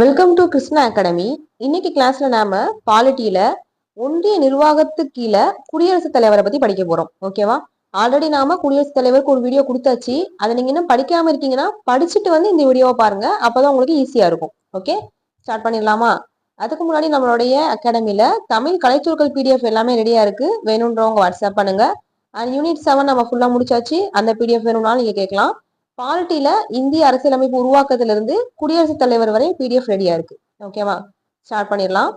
Welcome to Krishna academy இன்னைக்கு கிளாஸ்ல நாம பாலிட்டியில ஒன்றிய நிர்வாகத்து கீழே குடியரசுத் தலைவரை பத்தி படிக்க போறோம். ஓகேவா ஆல்ரெடி நாம குடியரசுத் தலைவருக்கு ஒரு வீடியோ கொடுத்தாச்சு. அதை நீங்க இன்னும் படிக்காம இருக்கீங்கன்னா படிச்சுட்டு வந்து இந்த வீடியோவை பாருங்க. அப்பதான் உங்களுக்கு ஈஸியா இருக்கும். ஓகே ஸ்டார்ட் பண்ணிடலாமா? அதுக்கு முன்னாடி நம்மளுடைய அகாடமியில தமிழ் கலைச்சொற்கள் பிடிஎஃப் எல்லாமே ரெடியா இருக்கு. வேணுன்றவங்க வாட்ஸ்அப் பண்ணுங்க. அண்ட் யூனிட் செவன் நம்ம ஃபுல்லா முடிச்சாச்சு. அந்த பிடிஎஃப் வேணும்னாலும் நீங்க கேட்கலாம். பாலிட்டியில இந்திய அரசியலமைப்பு உருவாக்கத்திலிருந்து குடியரசுத் தலைவர் வரை பிடிஎஃப் ரெடியா இருக்கு. ஓகேவா ஸ்டார்ட் பண்ணிடலாம்.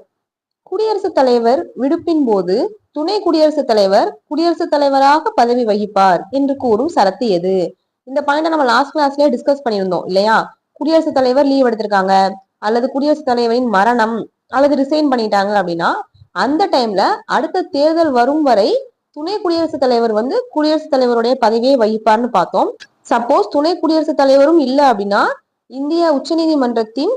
குடியரசுத் தலைவர் விடுப்பின் போது துணை குடியரசுத் தலைவர் குடியரசுத் தலைவராக பதவி வகிப்பார் என்று கூறும் சரத்து எது? இந்த பாயிண்ட நம்ம லாஸ்ட் கிளாஸ்லயே டிஸ்கஸ் பண்ணியிருந்தோம் இல்லையா? குடியரசுத் தலைவர் லீவ் எடுத்திருக்காங்க அல்லது குடியரசுத் தலைவரின் மரணம் அல்லது ரிசைன் பண்ணிட்டாங்க அப்படின்னா அந்த டைம்ல அடுத்த தேர்தல் வரும் வரை துணை குடியரசுத் தலைவர் வந்து குடியரசுத் தலைவருடைய பதவியை வகிப்பார்னு பார்த்தோம். சப்போஸ் துணை குடியரசுத் தலைவரும் இல்ல அப்படின்னா இந்திய உச்சநீதிமன்றத்தின்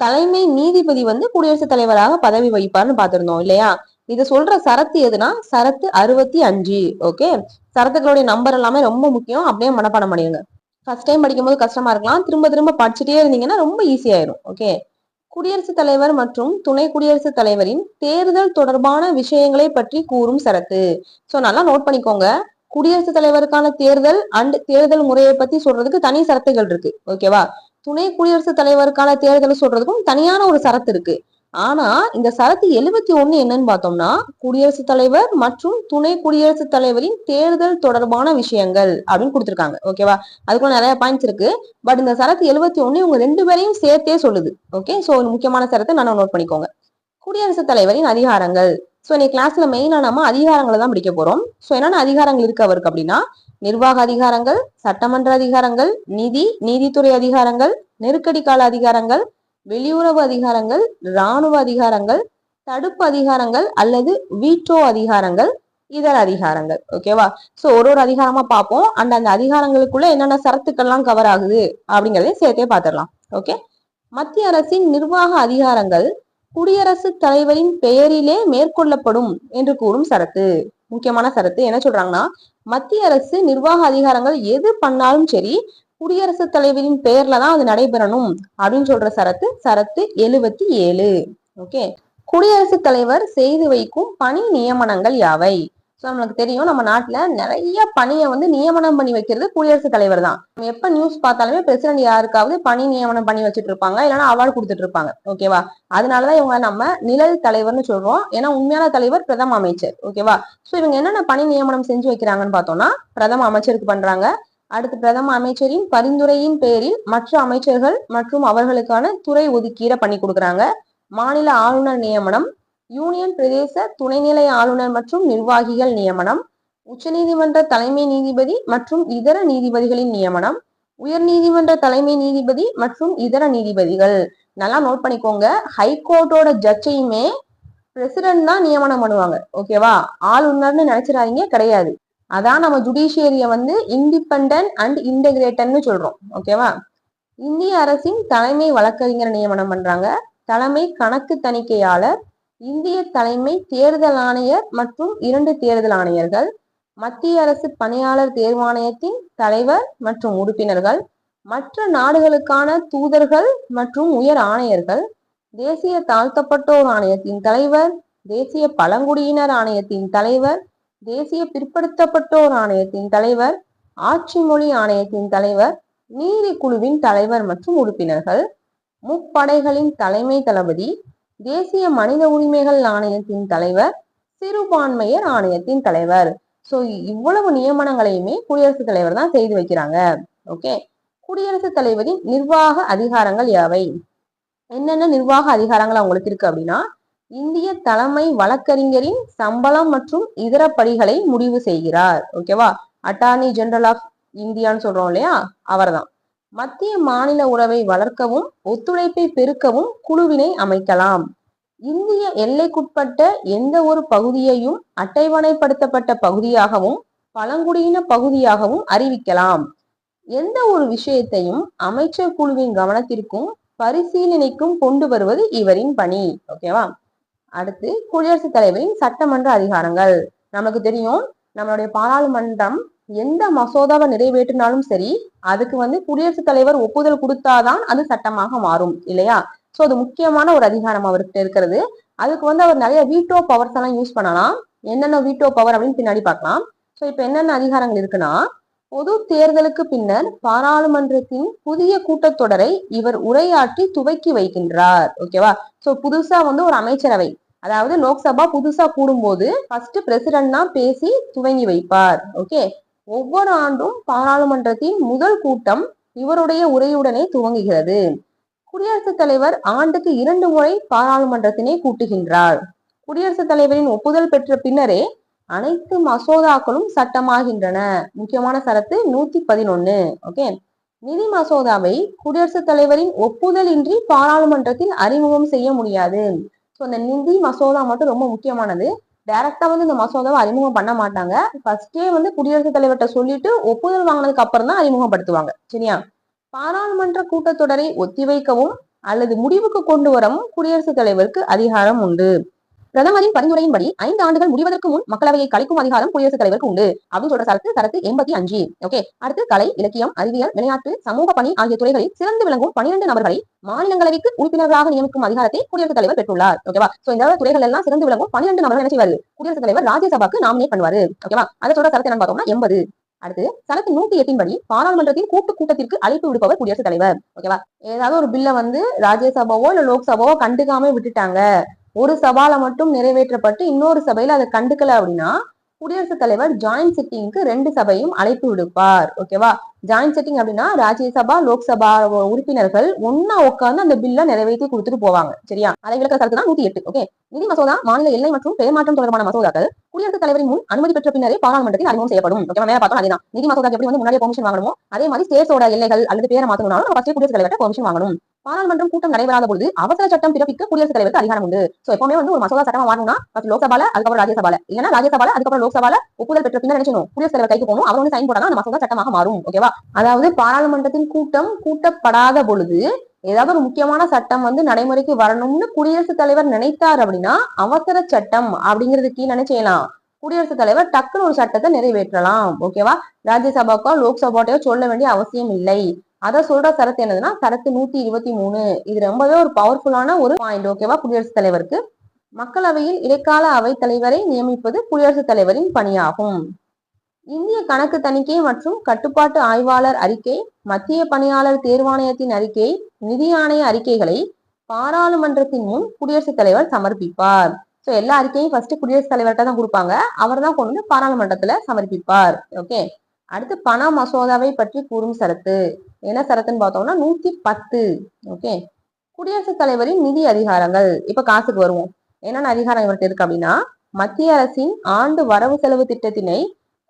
தலைமை நீதிபதி வந்து குடியரசுத் தலைவராக பதவி வகிப்பார்னு பார்த்திருந்தோம் இல்லையா? இது சொல்ற சரத்து எதுனா சரத்து அறுபத்தி அஞ்சு ஓகே சரத்துக்களுடைய நம்பர் எல்லாமே ரொம்ப முக்கியம். அப்படியே மனப்பாடம் பண்ணிடுங்க ஃபர்ஸ்ட் டைம் படிக்கும்போது கஷ்டமா இருக்கலாம். திரும்ப திரும்ப படிச்சுட்டே இருந்தீங்கன்னா ரொம்ப ஈஸியாயிரும் ஓகே குடியரசுத் தலைவர் மற்றும் துணை குடியரசுத் தலைவரின் தேர்தல் தொடர்பான விஷயங்களை பற்றி கூறும் சரத்து. சோ நல்லா நோட் பண்ணிக்கோங்க. குடியரசுத் தலைவருக்கான தேர்தல் அண்ட் தேர்தல் முறையை பத்தி சொல்றதுக்கு தனி சரத்துகள் இருக்கு. ஓகேவா துணை குடியரசுத் தலைவருக்கான தேர்தல் சொல்றதுக்கும் தனியான ஒரு சரத்து இருக்கு. ஆனா இந்த சரத்து எழுபத்தி ஒண்ணு என்னன்னு பார்த்தோம்னா குடியரசுத் தலைவர் மற்றும் துணை குடியரசுத் தலைவரின் தேர்தல் தொடர்பான விஷயங்கள் அப்படின்னு கொடுத்துருக்காங்க. ஓகேவா அதுக்குள்ள நிறைய பாயிண்ட்ஸ் இருக்கு. பட் இந்த சரத்து எழுபத்தி ஒண்ணு இவங்க ரெண்டு பேரையும் சேர்த்தே சொல்லுது. ஓகே சோ முக்கியமான சரத்தை நான் நோட் பண்ணிக்கோங்க. குடியரசுத் தலைவரின் அதிகாரங்கள். ஸோ இன்னைக்கு கிளாஸ்ல மெயினா நம்ம அதிகாரங்களை தான் படிக்க போறோம். ஸோ என்னென்ன அதிகாரங்கள் இருக்கு அவருக்கு அப்படின்னா நிர்வாக அதிகாரங்கள் சட்டமன்ற அதிகாரங்கள் நிதி நீதித்துறை அதிகாரங்கள் நெருக்கடி கால அதிகாரங்கள் வெளியுறவு அதிகாரங்கள் இராணுவ அதிகாரங்கள் தடுப்பு அதிகாரங்கள் அல்லது வீட்டோ அதிகாரங்கள் இதர அதிகாரங்கள். ஓகேவா சோ ஒரு ஒரு அதிகாரமா பார்ப்போம். அந்த அந்த அதிகாரங்களுக்குள்ள என்னென்ன சரத்துக்கள்லாம் கவர் ஆகுது அப்படிங்கறதையும் சேர்த்தே பார்த்துடலாம். ஓகே மத்திய அரசின் நிர்வாக அதிகாரங்கள் குடியரசுத் தலைவரின் பெயரிலே மேற்கொள்ளப்படும் என்று கூறும் சரத்து. முக்கியமான சரத்து என்ன சொல்றாங்கன்னா மத்திய அரசு நிர்வாக அதிகாரங்கள் எது பண்ணாலும் சரி குடியரசுத் தலைவரின் பெயர்ல தான் அது நடைபெறணும் அப்படின்னு சொல்ற சரத்து சரத்து எழுபத்தி ஏழு. ஓகே. குடியரசுத் தலைவர் செய்து வைக்கும் பணி நியமனங்கள் யாவை? ஸோ நம்மளுக்கு தெரியும் நம்ம நாட்டில் நிறைய பணியை வந்து நியமனம் பண்ணி வைக்கிறது குடியரசுத் தலைவர் தான். நம்ம எப்ப நியூஸ் பார்த்தாலுமே பிரசிடென்ட் யாருக்காவது பணி நியமனம் பண்ணி வச்சுட்டு இருப்பாங்க இல்லைன்னா அவார்டு கொடுத்துட்டு இருப்பாங்க. ஓகேவா அதனாலதான் இவங்க நம்ம நிழல் தலைவர்னு சொல்றோம். ஏன்னா உண்மையான தலைவர் பிரதம அமைச்சர். ஓகேவா ஸோ இவங்க என்னென்ன பணி நியமனம் செஞ்சு வைக்கிறாங்கன்னு பார்த்தோம்னா பிரதம அமைச்சருக்கு பண்றாங்க. அடுத்து பிரதம அமைச்சரின் பரிந்துரையின் பேரில் மற்ற அமைச்சர்கள் மற்றும் அவர்களுக்கான துறை ஒதுக்கீடை பண்ணி கொடுக்குறாங்க. மாநில ஆளுநர் நியமனம் யூனியன் பிரதேச துணைநிலை ஆளுநர் மற்றும் நிர்வாகிகள் நியமனம் உச்சநீதிமன்ற தலைமை நீதிபதி மற்றும் இதர நீதிபதிகளின் நியமனம் உயர் நீதிமன்ற தலைமை நீதிபதி மற்றும் இதர நீதிபதிகள். நல்லா நோட் பண்ணிக்கோங்க. ஹைகோர்ட்டோட ஜட்ஜையுமே பிரசிடென்ட் தான் நியமனம் பண்ணுவாங்க. ஓகேவா ஆளுநர்னு நினைச்சிடாதீங்க. கிடையாது. அதான் நம்ம ஜுடிஷியரியை வந்து இண்டிபெண்டன்ட் அண்ட் இன்டகிரேட்டட்னு சொல்றோம். ஓகேவா இந்திய அரசின் தலைமை வழக்கறிஞர் நியமனம் பண்றாங்க. தலைமை கணக்கு தணிக்கையாளர் இந்திய தலைமை தேர்தல் ஆணையர் மற்றும் இரண்டு தேர்தல் ஆணையர்கள் மத்திய அரசு பணியாளர் தேர்வாணையத்தின் தலைவர் மற்றும் உறுப்பினர்கள் மற்ற நாடுகளுக்கான தூதர்கள் மற்றும் உயர் ஆணையர்கள் தேசிய தாழ்த்தப்பட்டோர் ஆணையத்தின் தலைவர் தேசிய பழங்குடியினர் ஆணையத்தின் தலைவர் தேசிய பிற்படுத்தப்பட்டோர் ஆணையத்தின் தலைவர் ஆட்சி மொழி ஆணையத்தின் தலைவர் நீதி குழுவின் தலைவர் மற்றும் உறுப்பினர்கள் முப்படைகளின் தலைமை தளபதி தேசிய மனித உரிமைகள் ஆணையத்தின் தலைவர் சிறுபான்மையர் ஆணையத்தின் தலைவர். சோ இவ்வளவு நியமனங்களையுமே குடியரசுத் தலைவர் தான் செய்து வைக்கிறாங்க. ஓகே குடியரசுத் தலைவரின் நிர்வாக அதிகாரங்கள் யாவை? என்னென்ன நிர்வாக அதிகாரங்கள் அவங்களுக்கு இருக்கு அப்படின்னா இந்திய தலைமை வழக்கறிஞரின் சம்பளம் மற்றும் இதர படிகளை முடிவு செய்கிறார். ஓகேவா அட்டார்னி ஜெனரல் ஆஃப் இந்தியான்னு சொல்றோம் இல்லையா? அவர்தான். மத்திய மாநில உறவை வளர்க்கவும் ஒத்துழைப்பை பெருக்கவும் குழுவினை அமைக்கலாம். இந்திய எல்லைக்குட்பட்ட எந்த ஒரு பகுதியையும் அட்டைவணைப்படுத்தப்பட்ட பகுதியாகவும் பழங்குடியின பகுதியாகவும் அறிவிக்கலாம். எந்த ஒரு விஷயத்தையும் அமைச்சர் குழுவின் கவனத்திற்கும் பரிசீலனைக்கும் கொண்டு வருவது இவரின் பணி. ஓகேவா அடுத்து குடியரசுத் தலைவரின் சட்டமன்ற அதிகாரங்கள். நமக்கு தெரியும் நம்மளுடைய பாராளுமன்றம் எந்த மசோதாவை நிறைவேற்றினாலும் சரி அதுக்கு வந்து குடியரசுத் தலைவர் ஒப்புதல் கொடுத்தாதான் அது சட்டமாக மாறும் இல்லையா? ஸோ அது முக்கியமான ஒரு அதிகாரம் அவர்கிட்ட இருக்கிறது. அதுக்கு வந்து அவர் நிறைய வீட்டோ பவர்ஸ் எல்லாம் யூஸ் பண்ணலாம். என்னென்ன வீட்டோ பவர் அப்படின்னு பின்னாடி பார்க்கலாம். ஸோ இப்போ என்னென்ன அதிகாரங்கள் இருக்குன்னா பொது தேர்தலுக்கு பின்னர் பாராளுமன்றத்தின் புதிய கூட்டத்தொடரை இவர் உரையாற்றி துவக்கி வைக்கின்றார் ஓகேவா சோ புதுசா வந்து ஒரு அமைச்சரவை அதாவது லோக்சபா புதுசா கூடும்போது ஃபர்ஸ்ட் பிரசிடென்ட் தான் பேசி துவங்கி வைப்பார் ஓகே ஒவ்வொரு ஆண்டும் பாராளுமன்றத்தின் முதல் கூட்டம் இவருடைய உரையுடனே துவங்குகிறது. குடியரசுத் தலைவர் ஆண்டுக்கு இரண்டு முறை பாராளுமன்றத்தினை கூட்டுகின்றார். குடியரசுத் தலைவரின் ஒப்புதல் பெற்ற பின்னரே அனைத்து மசோதாக்களும் சட்டமாகின்றன. முக்கியமான சரத்து நூத்தி பதினொன்னு. ஓகே? நிதி மசோதாவை குடியரசுத் தலைவரின் ஒப்புதல் இன்றி பாராளுமன்றத்தில் அறிமுகம் செய்ய முடியாது. ஸோ இந்த நிதி மசோதா மட்டும் ரொம்ப முக்கியமானது. டைரக்டா வந்து இந்த மசோதாவை அறிமுகம் பண்ண மாட்டாங்க. ஃபர்ஸ்டே வந்து குடியரசுத் தலைவர்கிட்ட சொல்லிட்டு ஒப்புதல் வாங்கினதுக்கு அப்புறம் தான் அறிமுகப்படுத்துவாங்க. சரியா? பாராளுமன்ற கூட்டத்தொடரை ஒத்திவைக்கவும் அல்லது முடிவுக்கு கொண்டு வரவும் குடியரசுத் தலைவருக்கு அதிகாரம் உண்டு. பிரதமரின் பரிந்துரையின்படி ஐந்து ஆண்டுகள் முடிவதற்கு முன் மக்களவையை கலைக்கும் அதிகாரம் குடியரசுத் தலைவருக்கு உண்டு. அப்படின்னு சொல்ற சரத்து சரத்து எண்பத்தி அஞ்சு. ஓகே அடுத்து கலை இலக்கியம் அறிவியல் விளையாட்டு சமூக பணி ஆகிய துறைகளில் சிறந்து விளங்கும் பனிரெண்டு நபர்களை மாநிலங்களவைக்கு உறுப்பினர்களாக நியமிக்கும் அதிகாரத்தை குடியரசுத் தலைவர் பெற்றுள்ளார். ஓகேவா சோ இந்த துறைகள் எல்லாம் சிறந்து விளங்கும் பனிரெண்டு நபர்கள் என்ன செய்வாரு? குடியரசுத் தலைவர் ராஜ்யசபாக்கு நாமினேட் பண்ணுவாரு. ஓகேவா அதை சொல்ற சரத்து என்ன பார்த்தோம்னா எண்பது. அடுத்து சரத்து நூத்தி எட்டின் படி பாராளுமன்றத்தின் கூட்டு கூட்டத்திற்கு அழைப்பு விடுப்பவர் குடியரசுத் தலைவர். ஓகேவா ஏதாவது ஒரு பில்ல வந்து ராஜ்யசபாவோ இல்ல லோக்சபாவோ கண்டுக்காம விட்டுட்டாங்க. ஒரு சபால மட்டும் நிறைவேற்றப்பட்டு இன்னொரு சபையில அதை கண்டுக்கல அப்படின்னா குடியரசுத் தலைவர் ஜாயிண்ட் சிட்டிங்க்கு ரெண்டு சபையும் அழைப்பு விடுப்பார். ஓகேவா ஜாயிண்ட் சிட்டிங் அப்படின்னா ராஜ்யசபா லோக்சபா உறுப்பினர்கள் ஒன்னா உட்கார்ந்து அந்த பில்ல நிறைவேற்றி கொடுத்துட்டு போவாங்க. சரியா? அதை விளக்க கருத்து தான் நூத்தி எட்டு. ஓகே நிதி மசோதா மாநில எல்லை மற்றும் பெயர் மாற்றம் தொடர்பான மசோதாக்கள் குடியரசுத் தலைவரின் முன் அனுமதி பெற்ற பின்னரே பாராளுமன்றத்தில் அறிமுகம் செய்யப்படும். ஓகே மேல பார்த்தோம் அதேதான். நிதி மசோதா எப்படி வந்து முன்னாடியே பெர்மிஷன் வாங்கணுமோ அதே மாதிரி ஸ்டேட்ஸோட எல்லைகள் அல்லது பேரை மாத்தணும்னாலும் ஃபர்ஸ்ட் குடியரசுத் தலைவர்கிட்ட பெர்மிஷன் வாங்கணும். பாராளுமன்றம் கூட்டம் நடைபெறாத பொழுது அவசர சட்டம் பிறப்பிக்க குடியரசுத் தலைவருக்கு அதிகாரம் உண்டு. சோ எப்பவுமே வந்து ஒரு மசோதா சட்டம் வாங்கணும்னா ஃபர்ஸ்ட் லோக்சபால அதுக்கப்புறம் ராஜ்யசபால. இல்லைன்னா ராஜ்யசபால அதுக்கப்புறம் லோக்சபால ஒப்புதல் பெற்ற பின்னர் நினைச்சணும் குடியரசுத் தலைவர் கைக்கு போகணும். அவர் வந்து சைன் போட்டா அந்த மசோதா சட்டமாக மாறும். ஓகேவா அதாவது பாராளுமன்றத்தின் கூட்டம் கூட்டப்படாத பொழுது ஏதாவது ஒரு முக்கியமான சட்டம் வந்து நடைமுறைக்கு வரணும்னு குடியரசுத் தலைவர் நினைத்தார் அப்படின்னா அவசர சட்டம் அப்படிங்கிறது கீழே என்ன செய்யலாம்? குடியரசுத் தலைவர் டக்குன்னு ஒரு சட்டத்தை நிறைவேற்றலாம். ஓகேவா ராஜ்யசபாக்கோ லோக்சபாட்டையோ சொல்ல வேண்டிய அவசியம் இல்லை. அதை சொல்ற சரத்து என்னதுன்னா சரத்து நூத்தி இருபத்தி மூணு. இது ரொம்பவே ஒரு பவர்ஃபுல்லான ஒரு பாயிண்ட் ஓகேவா குடியரசுத் தலைவருக்கு. மக்களவையில் இடைக்கால அவை தலைவரை நியமிப்பது குடியரசுத் தலைவரின் பணியாகும். இந்திய கணக்கு தணிக்கை மற்றும் கட்டுப்பாட்டு ஆய்வாளர் அறிக்கை மத்திய பணியாளர் தேர்வாணையத்தின் அறிக்கை நிதி ஆணைய அறிக்கைகளை பாராளுமன்றத்தின் முன் குடியரசுத் தலைவர் சமர்ப்பிப்பார். ஸோ எல்லா அறிக்கையும் ஃபர்ஸ்ட் குடியரசுத் தலைவர்கிட்ட தான் கொடுப்பாங்க. அவர் தான் கொண்டு வந்து பாராளுமன்றத்துல சமர்ப்பிப்பார். ஓகே அடுத்து பண மசோதாவை பற்றி கூறும் சரத்து. என்ன சரத்துன்னு பார்த்தோம்னா நூத்தி பத்து ஓகே குடியரசுத் தலைவரின் நிதி அதிகாரங்கள். இப்ப காசுக்கு வருவோம். என்னென்ன அதிகாரம் இவர்கிட்ட இருக்கு அப்படின்னா மத்திய அரசின் ஆண்டு வரவு செலவு திட்டத்தினை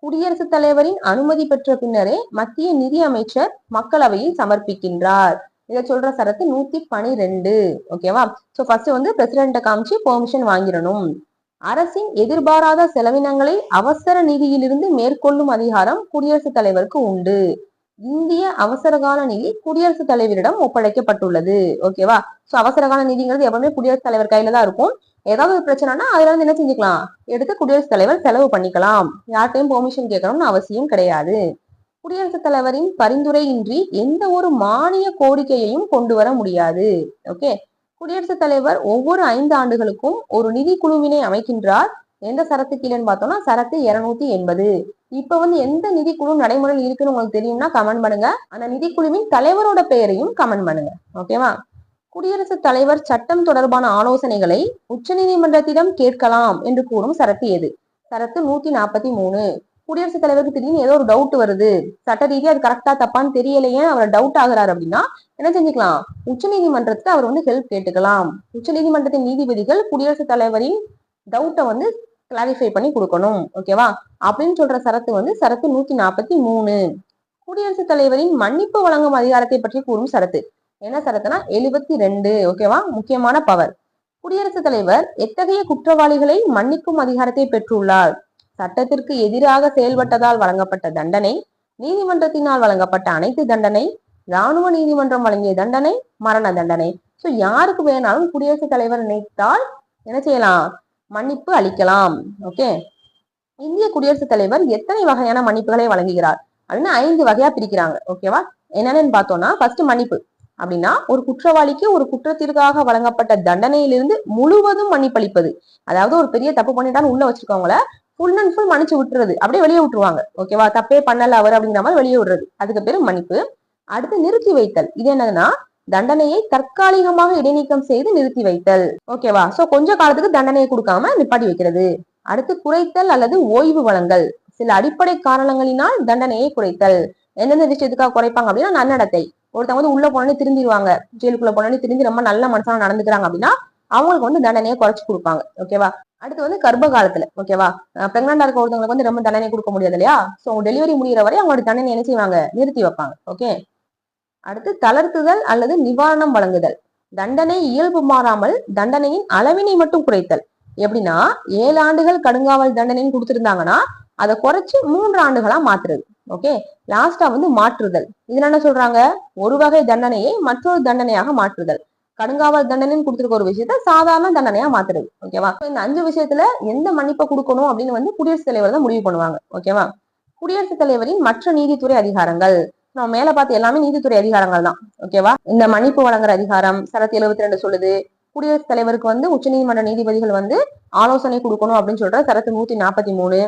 குடியரசுத் தலைவரின் அனுமதி பெற்ற பின்னரே மத்திய நிதி அமைச்சர் மக்களவையில் சமர்ப்பிக்கின்றார். இதை சொல்ற சரத்து நூத்தி பனிரெண்டு ஓகேவா சோ ஃபர்ஸ்ட் வந்து பிரசிடென்ட காமிச்சு பெர்மிஷன் வாங்கிடணும். அரசின் எதிர்பாராத செலவினங்களை அவசர நிதியிலிருந்து மேற்கொள்ளும் அதிகாரம் குடியரசுத் தலைவருக்கு உண்டு. இந்திய அவசரகால நிதி குடியரசுத் தலைவரிடம் ஒப்படைக்கப்பட்டுள்ளது. ஓகேவா சோ அவசரகால நிதிங்கிறது எப்பவுமே குடியரசுத் தலைவர் கையில தான் இருக்கும். ஏதாவது ஒரு பிரச்சனைனா அதுல இருந்து என்ன செஞ்சுக்கலாம்? எடுத்து குடியரசுத் தலைவர் செலவு பண்ணிக்கலாம். யார்கிட்டையும் பெர்மிஷன் கேட்கணும்னு அவசியம் கிடையாது. குடியரசுத் தலைவரின் பரிந்துரையின்றி எந்த ஒரு மானிய கோரிக்கையையும் கொண்டு வர முடியாது. ஓகே குடியரசுத் தலைவர் ஒவ்வொரு ஐந்து ஆண்டுகளுக்கும் ஒரு நிதி குழுவினை அமைக்கின்றார். எந்த சரத்து கீழேன்னு பார்த்தோம்னா சரத்து இருநூத்தி எண்பது. இப்ப வந்து எந்த நிதி குழு நடைமுறையில் இருக்குன்னு உங்களுக்கு தெரியும்னா கமெண்ட் பண்ணுங்க. அந்த நிதிக்குழுவின் தலைவரோட பெயரையும் கமெண்ட் பண்ணுங்க. ஓகேவா குடியரசுத் தலைவர் சட்டம் தொடர்பான ஆலோசனைகளை உச்சநீதிமன்றத்திடம் கேட்கலாம் என்று கூறும் சரத்து எது? சரத்து நூத்தி நாற்பத்தி மூணு. குடியரசுத் தலைவருக்கு திடீர்னு ஏதோ ஒரு டவுட் வருது. சட்ட ரீதியா அது கரெக்டா தப்பான்னு தெரியலையே அவர் டவுட் ஆகுறாரு அப்படின்னா என்ன செஞ்சுக்கலாம்? உச்ச அவர் வந்து ஹெல்ப் கேட்டுக்கலாம். உச்ச நீதிமன்றத்தின் நீதிபதிகள் குடியரசுத் தலைவரின் டவுட்டை வந்து கிளாரிஃபை பண்ணி கொடுக்கணும். ஓகேவா அப்படின்னு சொல்ற சரத்து வந்து சரத்து நூத்தி நாற்பத்தி மூணு. குடியரசுத் தலைவரின் மன்னிப்பு வழங்கும் அதிகாரத்தை பற்றி கூறும் சரத்து. என்ன சரத்துனா? எழுபத்தி ரெண்டு. ஓகேவா முக்கியமான பவர் குடியரசுத் தலைவர் எத்தகைய குற்றவாளிகளை மன்னிக்கும் அதிகாரத்தை பெற்றுள்ளார்? சட்டத்திற்கு எதிராக செயல்பட்டதால் வழங்கப்பட்ட தண்டனை நீதிமன்றத்தினால் வழங்கப்பட்ட அனைத்து தண்டனை ராணுவ நீதிமன்றம் வழங்கிய தண்டனை மரண தண்டனை. சோ யாருக்கு வேணாலும் குடியரசுத் தலைவர் நினைத்தால் என்ன செய்யலாம்? மன்னிப்பு அளிக்கலாம். ஓகே இந்திய குடியரசுத் தலைவர் எத்தனை வகையான மன்னிப்புகளை வழங்குகிறார்? அப்படின்னு ஐந்து வகையா பிரிக்கிறாங்க. ஓகேவா என்னென்னு பார்த்தோம்னா ஃபர்ஸ்ட் மன்னிப்பு. அப்படின்னா ஒரு குற்றவாளிக்கு ஒரு குற்றத்திற்காக வழங்கப்பட்ட தண்டனையிலிருந்து முழுவதும் மன்னிப்பளிப்பது. அதாவது ஒரு பெரிய தப்பு பண்ணிட்டான்னு உள்ள வச்சிருக்கவங்கள ஃபுல் அண்ட் ஃபுல் மன்னிச்சு விட்டுறது. அப்படியே வெளியே விட்டுருவாங்க. ஓகேவா தப்பே பண்ணல அவர் அப்படிங்கிற மாதிரி வெளியே விடுறது. அதுக்கு பேரு மன்னிப்பு. அடுத்து நிறுத்தி வைத்தல். இது என்னதுன்னா தண்டனையை தற்காலிகமாக இடைநீக்கம் செய்து நிறுத்தி வைத்தல். ஓகேவா சோ கொஞ்ச காலத்துக்கு தண்டனையை கொடுக்காம நிப்பாட்டி வைக்கிறது. அடுத்து குறைத்தல் அல்லது ஓய்வு வழங்கல். சில அடிப்படை காரணங்களினால் தண்டனையை குறைத்தல். எந்தெந்த விஷயத்துக்காக குறைப்பாங்க அப்படின்னா நன்னடத்தை. ஒருத்தவங்க வந்து உள்ள போனே திரும்பிடுவாங்க ஜெயிலுக்குள்ள போனே திரும்பி ரொம்ப நல்ல மனசான நடந்துக்கிறாங்க அப்படின்னா அவங்களுக்கு வந்து தண்டனையை குறைச்சு கொடுப்பாங்க. ஓகேவா அடுத்து வந்து கர்ப்ப காலத்துல. ஓகேவா பிரெக்னண்டா இருக்க ஒருத்தவங்களுக்கு வந்து ரொம்ப தண்டனை கொடுக்க முடியாது இல்லையா? சோ டெலிவரி முடிகிற வரை அவங்களோட தண்டனை என்ன செய்வாங்க? நிறுத்தி வைப்பாங்க. ஓகே அடுத்து தளர்த்துதல் அல்லது நிவாரணம் வழங்குதல். தண்டனை இயல்பு மாறாமல் தண்டனையின் அளவினை மட்டும் குறைத்தல். எப்படின்னா ஏழு ஆண்டுகள் கடுங்காவல் தண்டனைன்னு கொடுத்துருந்தாங்கன்னா அதை குறைச்சு மூன்று ஆண்டுகளா மாத்துறது. ஓகே? லாஸ்டா வந்து மாற்றுதல். இதுல என்ன சொல்றாங்க? ஒரு வகை தண்டனையை மற்றொரு தண்டனையாக மாற்றுதல். கடுங்காவல் தண்டனைன்னு கொடுத்துருக்க ஒரு விஷயத்த சாதாரண தண்டனையா மாத்துறது. ஓகேவா? இந்த அஞ்சு விஷயத்துல எந்த மன்னிப்பை கொடுக்கணும் அப்படின்னு வந்து குடியரசுத் தலைவர் தான் முடிவு பண்ணுவாங்க. ஓகேவா? குடியரசுத் தலைவரின் மற்ற நீதித்துறை அதிகாரங்கள். நம்ம மேல பார்த்து எல்லாமே நீதித்துறை அதிகாரங்கள் தான் ஓகேவா இந்த மன்னிப்பு வழங்குற அதிகாரம் சரத்து எழுபத்தி ரெண்டு சொல்லுது. குடியரசுத் தலைவருக்கு வந்து உச்சநீதிமன்ற நீதிபதிகள் வந்து ஆலோசனை கொடுக்கணும் அப்படின்னு சொல்ற சரத்து நூத்தி நாற்பத்தி மூணு.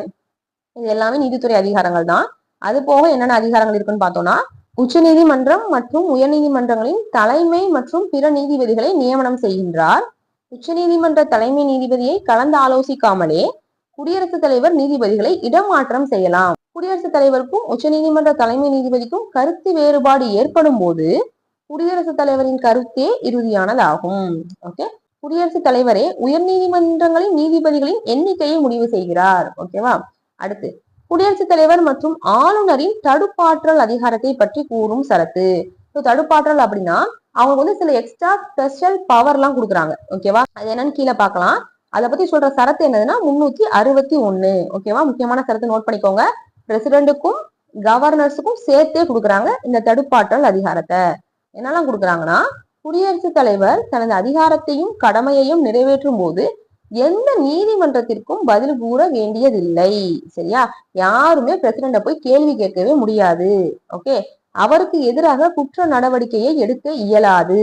இது எல்லாமே நீதித்துறை அதிகாரங்கள் தான். அது போக என்னென்ன அதிகாரங்கள் இருக்குன்னு பார்த்தோம்னா உச்சநீதிமன்றம் மற்றும் உயர்நீதிமன்றங்களின் தலைமை மற்றும் பிற நீதிபதிகளை நியமனம் செய்கின்றார். உச்சநீதிமன்ற தலைமை நீதிபதியை கலந்து ஆலோசிக்காமலே குடியரசுத் தலைவர் நீதிபதிகளை இடமாற்றம் செய்யலாம். குடியரசுத் தலைவருக்கும் உச்சநீதிமன்ற தலைமை நீதிபதிக்கும் கருத்து வேறுபாடு ஏற்படும் போது குடியரசுத் தலைவரின் கருத்தே இறுதியானதாகும். ஓகே குடியரசுத் தலைவரே உயர் நீதிமன்றங்களின் நீதிபதிகளின் எண்ணிக்கையை முடிவு செய்கிறார். ஓகேவா அடுத்து குடியரசுத் தலைவர் மற்றும் ஆளுநரின் தடுப்பாற்றல் அதிகாரத்தை பற்றி கூறும் சரத்து. தடுப்பாற்றல் அப்படின்னா அவங்க வந்து சில எக்ஸ்ட்ரா ஸ்பெஷல் பவர் எல்லாம் கொடுக்குறாங்க ஓகேவா அது என்னன்னு கீழே பார்க்கலாம். அதை பத்தி சொல்ற சரத்து என்னதுன்னா முன்னூத்தி அறுபத்தி ஒண்ணு. ஓகேவா முக்கியமான சரத்து நோட் பண்ணிக்கோங்க. பிரசிடென்ட்டுக்கும் கவர்னர்ஸுக்கும் சேர்த்தே கொடுக்குறாங்க இந்த தடுப்பாற்றல் அதிகாரத்தை. என்னெல்லாம் கொடுக்குறாங்கன்னா குடியரசுத் தலைவர் தனது அதிகாரத்தையும் கடமையையும் நிறைவேற்றும் போது எந்த நீதிமன்றத்திற்கும் பதில் கூற வேண்டியதில்லை. சரியா? யாருமே பிரசிடண்ட போய் கேள்வி கேட்கவே முடியாது. ஓகே அவருக்கு எதிராக குற்ற நடவடிக்கையை எடுக்க இயலாது.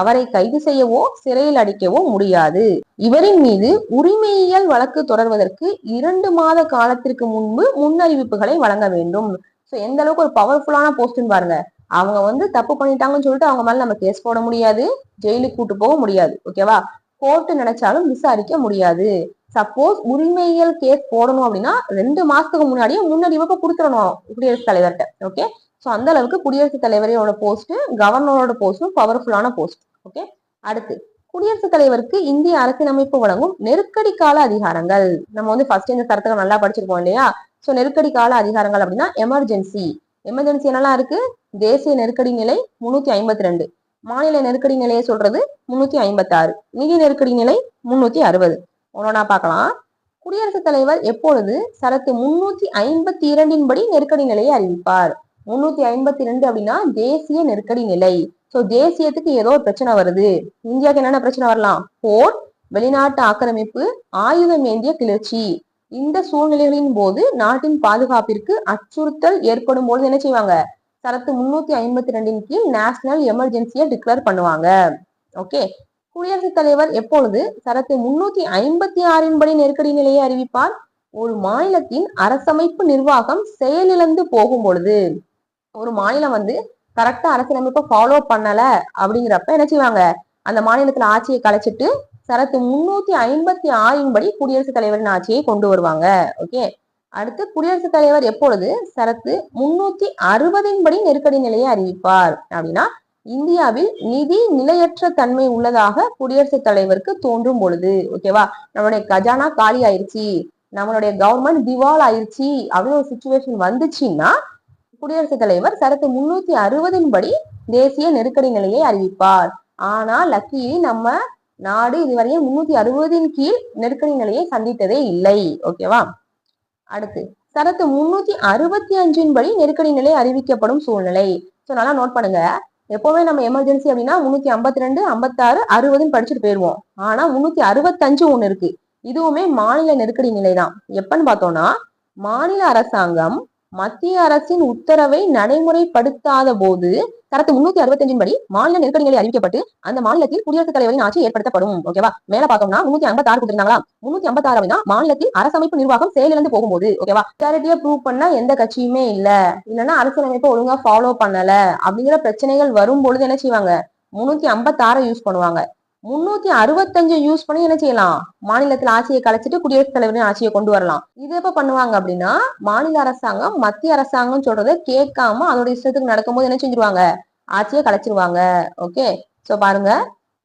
அவரை கைது செய்யவோ சிறையில் அடிக்கவோ முடியாது. இவரின் மீது உரிமையியல் வழக்கு தொடர்வதற்கு இரண்டு மாத காலத்திற்கு முன்பு முன்னறிவிப்புகளை வழங்க வேண்டும். சோ எந்த அளவுக்கு ஒரு பவர்ஃபுல்லான போஸ்ட்னு பாருங்க. அவங்க வந்து தப்பு பண்ணிட்டாங்கன்னு சொல்லிட்டு அவங்க மேல நம்ம கேஸ் போட முடியாது. ஜெயிலுக்கு கூட்டு போக முடியாது. ஓகேவா கோர்ட்டு நினைச்சாலும் விசாரிக்க முடியாது. சப்போஸ் உரிமையியல் கேஸ் போடணும் அப்படின்னா ரெண்டு மாசத்துக்கு முன்னாடியே முன்னறிவிப்பை கொடுத்துடணும் குடியரசுத் தலைவர்கிட்ட. ஓகே ஸோ அந்த அளவுக்கு குடியரசுத் தலைவரோட போஸ்ட் கவர்னரோட போஸ்டும் பவர்ஃபுல்லான போஸ்ட் ஓகே அடுத்து குடியரசுத் தலைவருக்கு இந்திய அரசியலமைப்பு வழங்கும் நெருக்கடி கால அதிகாரங்கள். நம்ம வந்து ஃபர்ஸ்ட் இந்த சரத்துக்கு நல்லா படிச்சிருக்கோம் இல்லையா? ஸோ நெருக்கடி கால அதிகாரங்கள் அப்படின்னா எமர்ஜென்சி எமர்ஜென்சி என்னெல்லாம் இருக்கு? தேசிய நெருக்கடி நிலை முன்னூத்தி ஐம்பத்தி ரெண்டு. மாநில நெருக்கடி நிலையை சொல்றது முன்னூத்தி ஐம்பத்தி ஆறு நிதி நெருக்கடி நிலை முன்னூத்தி அறுபது. ஒன்னொன்னா பார்க்கலாம். குடியரசுத் தலைவர் எப்பொழுது சரத்து முன்னூத்தி ஐம்பத்தி இரண்டின் படி நெருக்கடி நிலையை அறிவிப்பார்? முன்னூத்தி ஐம்பத்தி ரெண்டு அப்படின்னா தேசிய நெருக்கடி நிலை. சோ தேசியத்துக்கு ஏதோ ஒரு பிரச்சனை வருது. இந்தியாவுக்கு என்னென்ன பிரச்சனை வரலாம்? போர் வெளிநாட்டு ஆக்கிரமிப்பு ஆயுதம் ஏந்திய கிளர்ச்சி. இந்த சூழ்நிலைகளின் போது நாட்டின் பாதுகாப்பிற்கு அச்சுறுத்தல் ஏற்படும் போது என்ன செய்வாங்க? சரத்து முன்னூத்தி ஐம்பத்தி ரெண்டின் கீழ் நேஷனல் எமர்ஜென்சியை டிக்ளேர் பண்ணுவாங்க. ஓகே குடியரசுத் தலைவர் எப்பொழுது சரத்து முன்னூத்தி ஐம்பத்தி ஆறின் படி நெருக்கடி நிலையை அறிவிப்பார்? ஒரு மாநிலத்தின் அரசமைப்பு நிர்வாகம் செயலிழந்து போகும் பொழுது. ஒரு மாநிலம் வந்து கரெக்டா அரசியலமைப்பை ஃபாலோ பண்ணல அப்படிங்கிறப்ப என்ன செய்வாங்க? அந்த மாநிலத்துல ஆட்சியை கலைச்சிட்டு சரத்து முன்னூத்தி ஐம்பத்தி ஆறின் படி குடியரசுத் தலைவரின் ஆட்சியை கொண்டு வருவாங்க. ஓகே அடுத்து குடியரசுத் தலைவர் எப்பொழுது? சரத்து முன்னூத்தி அறுபதின் படி நெருக்கடி நிலையை அறிவிப்பார். அப்படின்னா இந்தியாவில் நிதி நிலையற்ற தன்மை உள்ளதாக குடியரசுத் தலைவருக்கு தோன்றும் பொழுது. ஓகேவா நம்மளுடைய கஜானா காலி ஆயிருச்சு. நம்மளுடைய கவர்மெண்ட் திவால் ஆயிருச்சு அப்படின்னு ஒரு சுச்சுவேஷன் வந்துச்சுன்னா குடியரசுத் தலைவர் சரத்து முன்னூத்தி அறுபதின் படி தேசிய நெருக்கடி நிலையை அறிவிப்பார். ஆனால் லக்கிலி நம்ம நாடு இதுவரையும் முன்னூத்தி அறுபதின் கீழ் நெருக்கடி நிலையை சந்தித்ததே இல்லை. ஓகேவா? அடுத்து சரத்து முன்னூத்தி அறுபத்தி அஞ்சின் படி நெருக்கடி நிலை அறிவிக்கப்படும் சூழ்நிலை. ஸோ நல்லா நோட் பண்ணுங்க. எப்பவுமே நம்ம எமர்ஜென்சி அப்படின்னா முன்னூத்தி ஐம்பத்தி ரெண்டு ஐம்பத்தாறு அறுபதுன்னு படிச்சுட்டு போயிருவோம் ஆனா முன்னூத்தி அறுபத்தஞ்சு ஒண்ணு இருக்கு. இதுவுமே மாநில நெருக்கடி நிலை தான் எப்பன்னு பார்த்தோம்னா மாநில அரசாங்கம் மத்திய அரசின் உத்தரவை நடைமுறைப்படுத்தாத போது சரத்து முன்னூத்தி அறுபத்தஞ்சின் படி மாநில நெருக்கடி நிலை அறிவிக்கப்பட்டு அந்த மாநிலத்தில் குடியரசுத் தலைவரின் ஆட்சி ஏற்படுத்தப்படும். ஓகேவா மேல பார்த்தோம்னா முன்னூத்தி ஐம்பத்தி ஆறு கொடுத்திருந்தாங்களா? முன்னூத்தி ஐம்பத்தி மாநிலத்தில் அரசமைப்பு நிர்வாகம் செயலிழந்து போகும்போது. ஓகேவா கிளாரிட்டியா ப்ரூவ் பண்ண எந்த கட்சியுமே இல்ல. இல்லைன்னா அரசியலமைப்பை ஒழுங்கா ஃபாலோ பண்ணல. அப்படிங்கிற பிரச்சனைகள் வரும் பொழுது என்ன செய்வாங்க? முன்னூத்தி ஐம்பத்தி ஆறை யூஸ் பண்ணுவாங்க. முன்னூத்தி அறுபத்தஞ்சு யூஸ் பண்ணி என்ன செய்யலாம்? மாநிலத்தில் ஆட்சியை கலைச்சிட்டு குடியரசுத் தலைவரின் ஆட்சியை கொண்டு வரலாம். இது எப்ப பண்ணுவாங்க அப்படின்னா மாநில அரசாங்கம் மத்திய அரசாங்கம் சொல்றதை கேட்காம அதோட இஷ்டத்துக்கு நடக்கும்போது என்ன செஞ்சிருவாங்க? ஆட்சியை கலைச்சிருவாங்க. ஓகே சோ பாருங்க.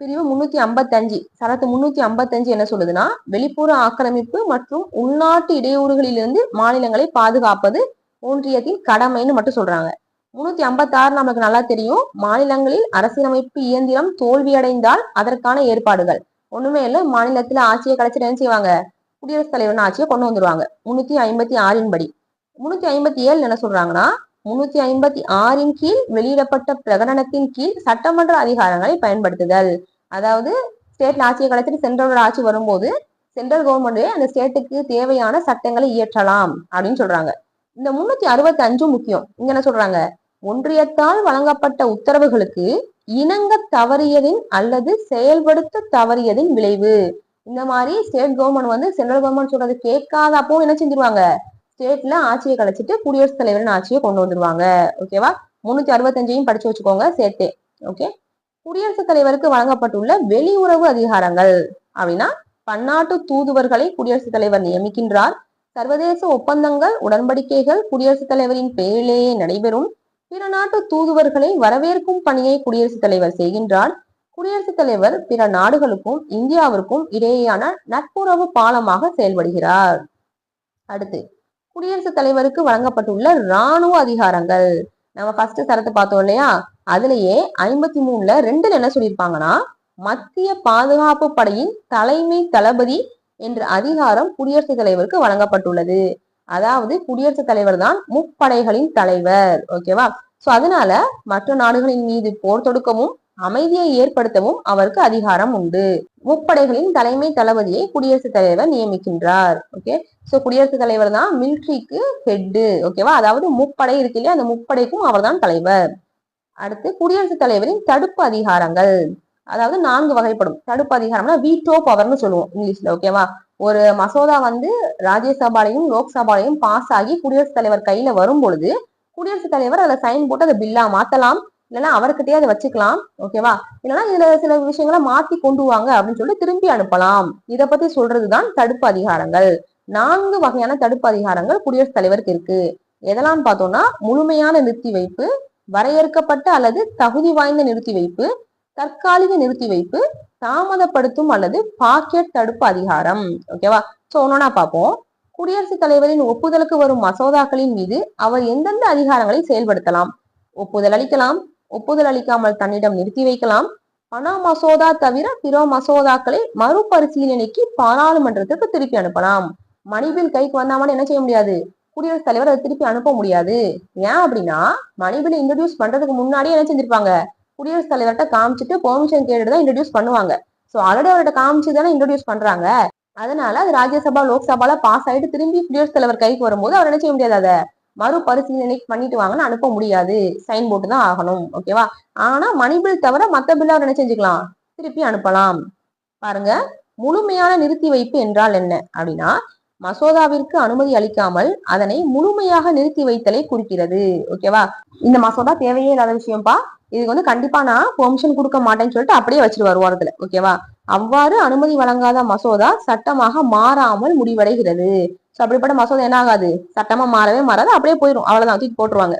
பிரிவு முன்னூத்தி ஐம்பத்தஞ்சு சரத்து முன்னூத்தி ஐம்பத்தஞ்சு என்ன சொல்லுதுன்னா வெளிப்புற ஆக்கிரமிப்பு மற்றும் உள்நாட்டு இடையூறுகளிலிருந்து மாநிலங்களை பாதுகாப்பது ஒன்றியத்தின் கடமைன்னு மட்டும் சொல்றாங்க. முன்னூத்தி ஐம்பத்தி ஆறு நமக்கு நல்லா தெரியும். மாநிலங்களில் அரசியலமைப்பு இயந்திரம் தோல்வியடைந்தால் அதற்கான ஏற்பாடுகள். ஒண்ணுமே இல்லை மாநிலத்துல ஆட்சியை கலைச்சிட்டு என்ன செய்வாங்க? குடியரசுத் தலைவர் ஆட்சியை கொண்டு வந்துருவாங்க. முன்னூத்தி ஐம்பத்தி ஆறின் படி முன்னூத்தி ஐம்பத்தி ஏழு என்ன சொல்றாங்கன்னா? முன்னூத்தி ஐம்பத்தி ஆறின் கீழ் வெளியிடப்பட்ட பிரகடனத்தின் கீழ் சட்டமன்ற அதிகாரங்களை பயன்படுத்துதல். அதாவது ஸ்டேட்ல ஆட்சியை கலைச்சிட்டு சென்ட்ரலோட ஆட்சி வரும்போது சென்ட்ரல் கவர்மெண்டே அந்த ஸ்டேட்டுக்கு தேவையான சட்டங்களை இயற்றலாம் அப்படின்னு சொல்றாங்க. இந்த முன்னூத்தி அறுபத்தி அஞ்சும் முக்கியம். இங்க என்ன சொல்றாங்க? ஒன்றியத்தால் வழங்கப்பட்ட உத்தரவுகளுக்கு இணங்க தவறியதின் அல்லது செயல்படுத்த தவறியதின் விளைவு. இந்த மாதிரி ஸ்டேட் கவர்மெண்ட் வந்து சென்ட்ரல் கவர்மெண்ட் சொல்றது கேட்காதப்போ என்ன செஞ்சிருவாங்க? ஸ்டேட்ல ஆட்சியை கலைச்சிட்டு குடியரசுத் தலைவரின் ஆட்சியை கொண்டு வந்துருவாங்க. ஓகேவா முன்னூத்தி அறுபத்தஞ்சையும் படிச்சு வச்சுக்கோங்க சேர்த்தே ஓகே குடியரசுத் தலைவருக்கு வழங்கப்பட்டுள்ள வெளியுறவு அதிகாரங்கள் அப்படின்னா பன்னாட்டு தூதுவர்களை குடியரசுத் தலைவர் நியமிக்கின்றார். சர்வதேச ஒப்பந்தங்கள் உடன்படிக்கைகள் குடியரசுத் தலைவரின் பெயரிலேயே நடைபெறும். பிற நாட்டு தூதுவர்களை வரவேற்கும் பணியை குடியரசுத் தலைவர் செய்கின்றார். குடியரசுத் தலைவர் பிற நாடுகளுக்கும் இந்தியாவிற்கும் இடையேயான நட்புறவு பாலமாக செயல்படுகிறார். அடுத்து குடியரசுத் தலைவருக்கு வழங்கப்பட்டுள்ள இராணுவ அதிகாரங்கள். நம்ம ஃபர்ஸ்ட் சரத்தை பார்த்தோம் இல்லையா? அதுலயே ஐம்பத்தி மூணுல ரெண்டுல என்ன சொல்லியிருப்பாங்கன்னா மத்திய பாதுகாப்பு படையின் தலைமை தளபதி என்ற அதிகாரம் குடியரசுத் தலைவருக்கு வழங்கப்பட்டுள்ளது. அதாவது குடியரசுத் தலைவர் தான் முப்படைகளின் தலைவர். ஓகேவா? சோ அதனால மற்ற நாடுகளின் மீது போர் தொடுக்கவும் அமைதியை ஏற்படுத்தவும் அவருக்கு அதிகாரம் உண்டு. முப்படைகளின் தலைமை தளபதியை குடியரசுத் தலைவர் நியமிக்கின்றார். ஓகே சோ குடியரசுத் தலைவர் தான் மிலிட்ரிக்கு ஹெட்டு ஓகேவா அதாவது முப்படை இருக்கு இல்லையா? அந்த முப்படைக்கும் அவர் தான் தலைவர். அடுத்து குடியரசுத் தலைவரின் தடுப்பு அதிகாரங்கள். அதாவது நான்கு வகைப்படும். தடுப்பு அதிகாரம்னா வீட்டோ பவர்னு சொல்லுவோம் இங்கிலீஷ்ல. ஓகேவா ஒரு மசோதா வந்து ராஜ்யசபாலையும் லோக்சபாலையும் பாஸ் ஆகி குடியரசுத் தலைவர் கையில வரும் பொழுது குடியரசுத் தலைவர் அதுல சைன் போட்டு அதை பில்லா மாத்தலாம். இல்லைன்னா அவர்கிட்டயே அதை வச்சுக்கலாம். ஓகேவா இல்லைன்னா இதுல சில விஷயங்களை மாத்தி கொண்டு வாங்க அப்படின்னு சொல்லிட்டு திரும்பி அனுப்பலாம். இதை பத்தி சொல்றதுதான் தடுப்பு அதிகாரங்கள். நான்கு வகையான தடுப்பு அதிகாரங்கள் குடியரசுத் தலைவருக்கு இருக்கு. எதெல்லாம் பார்த்தோம்னா முழுமையான நிறுத்தி வைப்பு வரையறுக்கப்பட்ட அல்லது தகுதி வாய்ந்த நிறுத்தி வைப்பு தற்காலிக நிறுத்தி வைப்பு தாமதப்படுத்தும் அல்லது பாக்கெட் தடுப்பு அதிகாரம். ஓகேவா சோ ஒன்னொன்னா பார்ப்போம். குடியரசுத் தலைவரின் ஒப்புதலுக்கு வரும் மசோதாக்களின் மீது அவர் எந்தெந்த அதிகாரங்களை செயல்படுத்தலாம்? ஒப்புதல் அளிக்கலாம் ஒப்புதல் அளிக்காமல் தன்னிடம் நிறுத்தி வைக்கலாம். பண மசோதா தவிர பிற மசோதாக்களை மறுபரிசீலனைக்கு பாராளுமன்றத்துக்கு திருப்பி அனுப்பலாம். மணிபில் கைக்கு வந்தாமல் என்ன செய்ய முடியாது? குடியரசுத் தலைவர் அதை திருப்பி அனுப்ப முடியாது. ஏன் அப்படின்னா மணிபில் இன்ட்ரடியூஸ் பண்றதுக்கு முன்னாடியே என்ன செஞ்சிருப்பாங்க? குடியரசுத் தலைவர்கிட்ட காமிச்சிட்டு பெர்மிஷன் கேட்டுட்டு தான் இன்ட்ரடியூஸ் பண்ணுவாங்க. சோ ஆல்ரெடி அவர்கிட்ட காமிச்சு தானே இன்ட்ரடியூஸ் பண்றாங்க. அதனால அது ராஜ்யசபா லோக்சபால பாஸ் ஆயிட்டு திரும்பி குடியரசுத் தலைவர் கைக்கு வரும்போது அவர் என்ன செய்ய முடியாது? அதை மறுபரிசீலனை பண்ணிட்டு வாங்கன்னு அனுப்ப முடியாது. சைன் போட்டு தான் ஆகணும். ஓகேவா ஆனா மணி பில் தவிர மத்த பில் அவர் என்ன செஞ்சுக்கலாம்? திருப்பி அனுப்பலாம். பாருங்க. முழுமையான நிறுத்தி வைப்பு என்றால் என்ன அப்படின்னா மசோதாவிற்கு அனுமதி அளிக்காமல் அதனை முழுமையாக நிறுத்தி வைத்தலை குறிக்கிறது. ஓகேவா இந்த மசோதா தேவையே இல்லாத விஷயம்ப்பா. இதுக்கு வந்து கண்டிப்பா நான் பெர்மிஷன் கொடுக்க மாட்டேன்னு சொல்லிட்டு அப்படியே வச்சிருவாரு ஓரத்துல. ஓகேவா அவ்வாறு அனுமதி வழங்காத மசோதா சட்டமாக மாறாமல் முடிவடைகிறது. சோ அப்படிப்பட்ட மசோதா என்ன ஆகாது? சட்டமா மாறவே மாறாது. அப்படியே போயிடும் அவ்வளவுதான். தூக்கி போட்டுருவாங்க.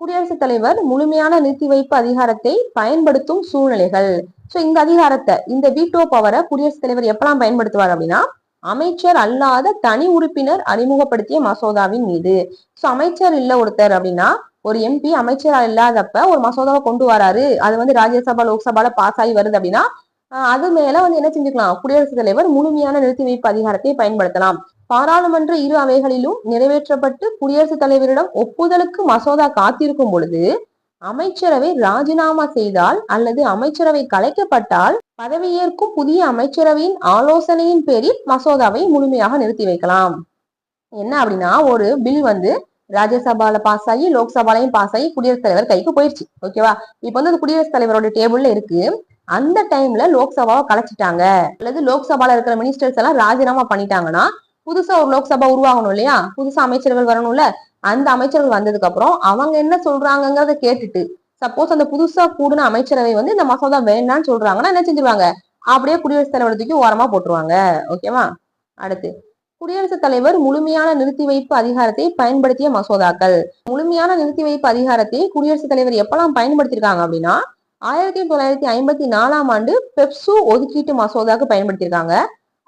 குடியரசுத் தலைவர் முழுமையான நிறுத்தி வைப்பு அதிகாரத்தை பயன்படுத்தும் சூழ்நிலைகள். சோ இந்த அதிகாரத்தை இந்த வீட்டோ பவரை குடியரசுத் தலைவர் எப்பெல்லாம் பயன்படுத்துவார் அப்படின்னா அமைச்சர் அல்லாத தனி உறுப்பினர் அறிமுகப்படுத்திய மசோதாவின் மீது. சோ அமைச்சர் இல்ல ஒருத்தர் அப்படின்னா ஒரு எம்பி அமைச்சரா இல்லாதப்ப ஒரு மசோதாவை கொண்டு வராரு. அது வந்து ராஜ்யசபா லோக்சபால பாஸ் ஆகி வருது அப்படின்னா அது மேல வந்து என்ன செஞ்சுக்கலாம்? குடியரசுத் தலைவர் முழுமையான நிறுத்தி வைப்பு அதிகாரத்தை பயன்படுத்தலாம். பாராளுமன்ற இரு அவைகளிலும் நிறைவேற்றப்பட்டு குடியரசுத் தலைவரிடம் ஒப்புதலுக்கு மசோதா காத்திருக்கும் பொழுது அமைச்சரவை ராஜினாமா செய்தால் அல்லது அமைச்சரவை கலைக்கப்பட்டால் பதவியேற்கும் புதிய அமைச்சரவையின் ஆலோசனையின் பேரில் மசோதாவை முழுமையாக நிறுத்தி வைக்கலாம். என்ன அப்படின்னா ஒரு பில் வந்து ராஜ்யசபால பாஸ் ஆகி லோக்சபாலையும் பாஸ் ஆகி குடியரசுத் தலைவர் கைக்கு போயிடுச்சு ஓகேவா இப்ப வந்து குடியரசுத் தலைவரோட டேபிள்ல இருக்கு. அந்த டைம்ல லோக்சபாவை கலைச்சிட்டாங்க. அல்லது லோக்சபால இருக்கிற மினிஸ்டர்ஸ் எல்லாம் ராஜினாமா பண்ணிட்டாங்கன்னா புதுசா ஒரு லோக்சபா உருவாகணும் இல்லையா? புதுசா அமைச்சர்கள் வரணும்ல? அந்த அமைச்சர்கள் வந்ததுக்கு அப்புறம் அவங்க என்ன சொல்றாங்கிறத கேட்டுட்டு சப்போஸ் அந்த புதுசா கூடின அமைச்சரவை வந்து இந்த மசோதா வேண்டாம்னு சொல்றாங்கன்னா என்ன செஞ்சிருவாங்க? அப்படியே குடியரசுத் தலைவர் தூக்கி ஓரமா போட்டுருவாங்க. ஓகேவா அடுத்து குடியரசுத் தலைவர் முழுமையான நிறுத்தி வைப்பு அதிகாரத்தை பயன்படுத்திய மசோதாக்கள். முழுமையான நிறுத்தி வைப்பு அதிகாரத்தை குடியரசுத் தலைவர் எப்பெல்லாம் பயன்படுத்தியிருக்காங்க அப்படின்னா ஆயிரத்தி தொள்ளாயிரத்தி ஐம்பத்தி நாலாம் ஆண்டு பெப்சு ஒதுக்கீட்டு மசோதாக்கு பயன்படுத்தியிருக்காங்க